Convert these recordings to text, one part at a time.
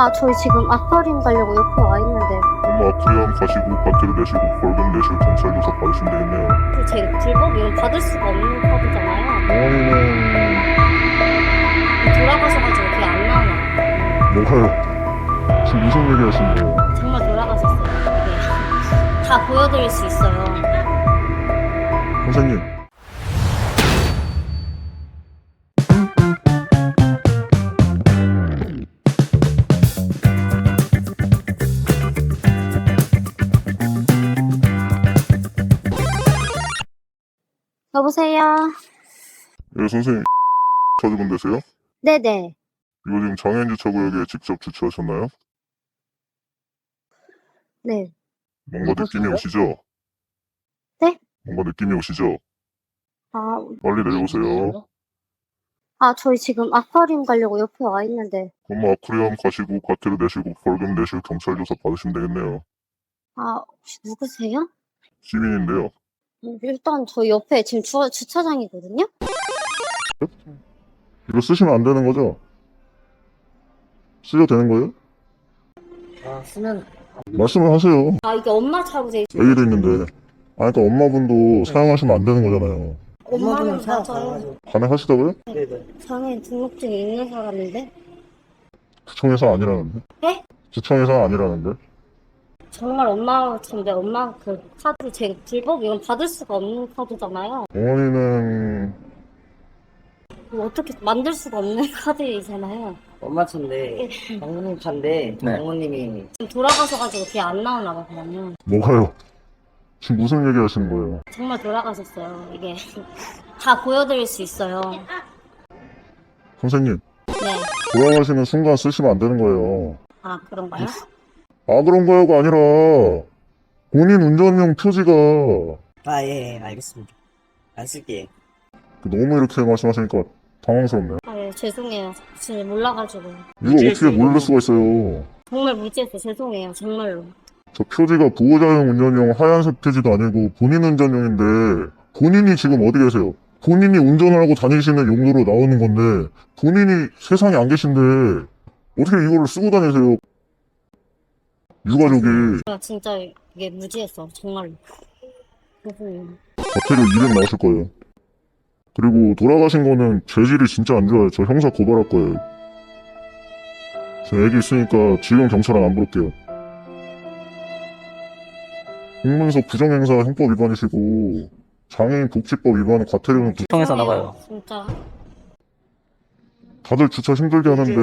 아, 저희 지금 아쿠아리움 가려고 옆에 와 있는데 엄마 아쿠리움 가시고 과태료 내시고 벌금 내시고 경찰 조사 받으시면 되겠네요. 그 제 불법 이거 받을 수가 없는 카드잖아요. 어머니는 돌아가셔가지고 그게 안 나와요. 뭐가요? 지금 무슨 얘기 하시는 거예요? 정말 돌아가셨어요. 이게 다 보여드릴 수 있어요. 선생님. 여보세요? 예, 선생님. 차주분 되세요? 네네. 이거 지금 장애인 주차 구역에 직접 주차하셨나요? 네. 뭔가 느낌이 오시죠? 네? 뭔가 느낌이 오시죠? 아, 빨리 내려오세요. 아, 저희 지금 아쿠아리움 가려고 옆에 와 있는데 엄마 아쿠리움 가시고 과태료 내시고 벌금 내시고 경찰 조사 받으시면 되겠네요. 아, 혹시 누구세요? 시민인데요. 음, 일단 저희 옆에 지금 주, 주차장이거든요? 이거 쓰시면 안 되는 거죠? 쓰셔도 되는 거예요? 아, 쓰면 말씀을 하세요. 아, 이게 엄마 차고 돼 있어요. 여기도 있는데. 아, 그러니까 엄마분도 사용하시면 안 되는 거잖아요. 엄마는 엄마분은 사- 맞아요. 가능하시다고요? 네네. 장애인 등록증이 있는 사람인데 구청에서 아니라는데? 네? 구청에서 아니라는데? 정말 엄마 차인데 엄마 그 카드 제 불법 이건 받을 수가 없는 카드잖아요. 어머니는 이거 어떻게 만들 수가 없는 카드이잖아요. 엄마 차인데, 장모님 차인데, 장모님이 지금 돌아가셔가지고 그게 안 나오나 봐 그러면 뭐가요? 지금 무슨 얘기 하시는 거예요? 정말 돌아가셨어요. 이게 다 보여드릴 수 있어요. 선생님, 네. 돌아가시는 순간 쓰시면 안 되는 거예요. 아 그런가요? 아, 그런 거요가 아니라, 본인 운전용 표지가 아, 예, 예, 알겠습니다. 안 쓸게요. 너무 이렇게 말씀하시니까 당황스럽네요. 아 예, 죄송해요. 지금 몰라가지고 이거 어떻게 모를 수가 있어요? 정말 무지해서 죄송해요. 정말로. 저 표지가 보호자용 운전용 하얀색 표지도 아니고 본인 운전용인데 본인이 지금 어디 계세요? 본인이 운전을 하고 다니시는 용도로 나오는 건데 본인이 세상에 안 계신데 어떻게 이거를 쓰고 다니세요? 유가족이 제가 진짜 이게 무지했어. 정말로. 죄송해요. 과태료 200 나왔을 거예요. 그리고 돌아가신 거는 재질이 진짜 안 좋아요. 저 형사 고발할 거예요. 저 애기 있으니까 지금 경찰은 안 부를게요. 공문서 부정행사 형법 위반이시고 장애인 복지법 위반은 과태료는 구- 통해서. 나가요. 진짜. 다들 주차 힘들게 하는데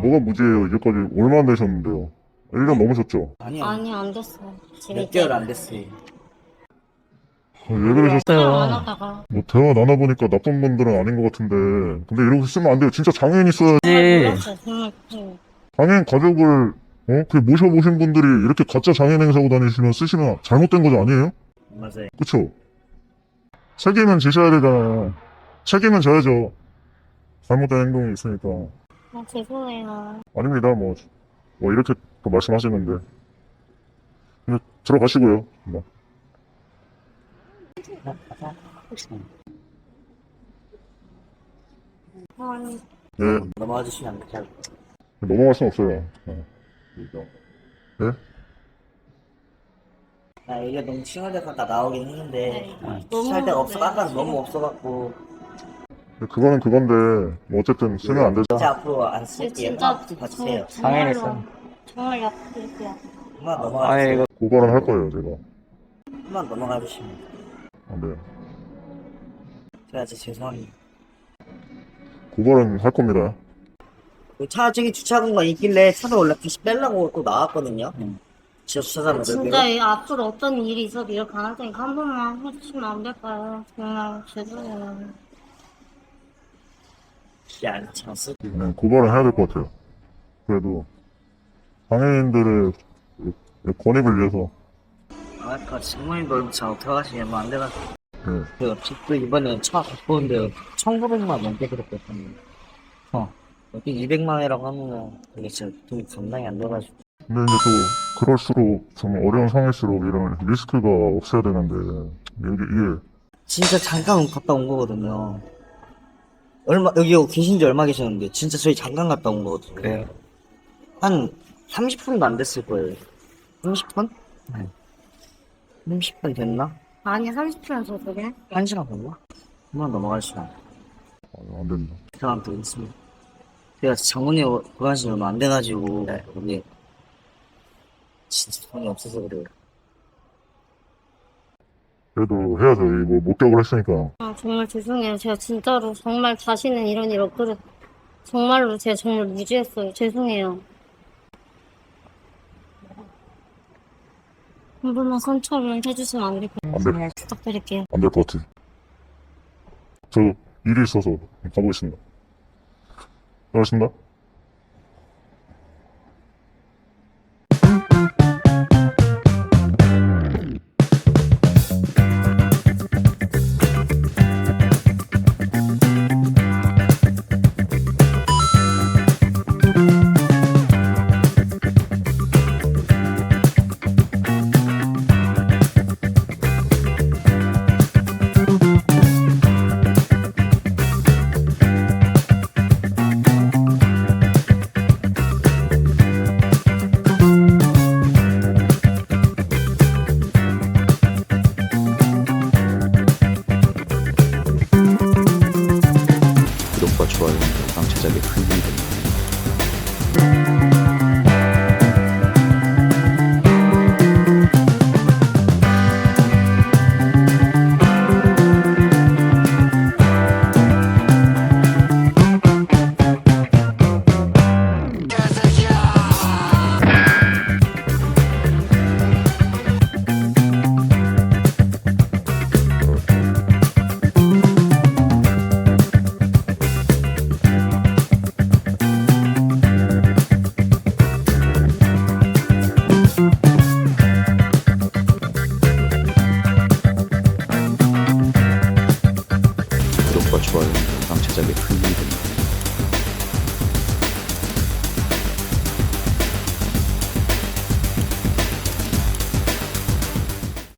뭐가 무지해요. 이제까지 얼마 안 되셨는데요. 1년 넘으셨죠? 아니요. 아니 안 됐어요. 지금 몇 개월 안 됐어요. 아, 왜 그러셨어요? 대화 안 하다가 뭐 대화 나눠보니까 나쁜 분들은 아닌 것 같은데 근데 이러고 있으면 안 돼요. 진짜 장애인 있어야 몰랐어요. 정말 음. 장애인 가족을 어? 그 모셔보신 분들이 이렇게 가짜 장애인 행사고 다니시면 쓰시면 잘못된 거죠 아니에요? 맞아요. 그쵸? 책임은 지셔야 되잖아요. 책임은 져야죠. 잘못된 행동이 있으니까. 아, 죄송해요. 아닙니다. 뭐, 뭐 이렇게 또 말씀하시는데. 근데 들어가시고요. 뭐. 예, 넘어와 주시면 안 돼요. 넘어갈 순 없어요. 예. 아, 이게 너무 칭얼대서 다 나오긴 했는데, 네. 주차할 데가 없어. 네. 아까는 너무 없어갖고, 그거는 그건데, 뭐 어쨌든 쓰면 안 되죠. 진짜 앞으로 안 쓸게요. 진짜 봐주세요. 정- 정말로 정말 약속드릴게요. 한번 넘어가 주세요. 고발은 할 거예요, 제가. 한번 넘어가 주시면 돼요. 안 돼요. 제가 진짜 죄송합니다. 고발은 할 겁니다. 그차 저기 주차 공간 있길래 차를 원래 다시 빼려고 또 나왔거든요. 진짜 주차장을 진짜 이 앞으로 어떤 일이 있어도 이렇게 안 할 테니까 한 번만 해주시면 안 될까요? 정말 죄송해요. 야. 네, 고발은 해야 될 것 같아요. 그래도, 장애인들의 권익을 위해서, 아까 직무인도 얼마 잘 들어가시면 얼마 안 돼가지고. 네. 그, 또 이번에 차 갖고 온데 1,900만 넘게 들었거든요. 어. 어디 200만 원이라고 하면은 이게 진짜 돈이 감당이 안 돼가지고. 근데 이제 또 그럴수록 좀 어려운 상황일수록 이런 리스크가 없어야 되는데 이게, 이게 진짜 잠깐 갔다 온 거거든요. 얼마, 여기 계신 지 얼마 계셨는데, 진짜 저희 잠깐 갔다 온 거거든요. 그래요. 한 30분도 안 됐을 거예요. 30분? 네. 30분 됐나? 아니 30분 저쪽에 1시간 됐나? 한번 넘어갈 시간. 아, 안 된다. 사람 또 있습니다. 제가 장훈이 보관 지 얼마 안 돼가지고 여기 진짜 돈이 없어서 그래요. 그래도 해야죠. 이뭐 목격을 했으니까. 아 정말 죄송해요 제가 진짜로 정말 다시는 이런 일 없도록 정말로 제가 정말 무지했어요 죄송해요 한 번만 선처를 해주시면 안 될까요? 안 돼. 부탁드릴게요 안 될 것 같아. 저 일이 있어서 가보겠습니다. 고맙습니다. 좋아요는 방 제작에 큰 힘이 됩니다. 구독과 좋아요는 방 제작에 큰 힘이 됩니다.